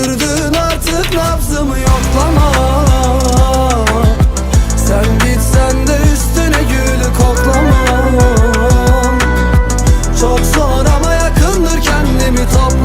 Bitirdin artık nabzımı yoklama. Sen gitsen de üstüne gülü koklamam. Çok zor ama yakındır kendimi toplamam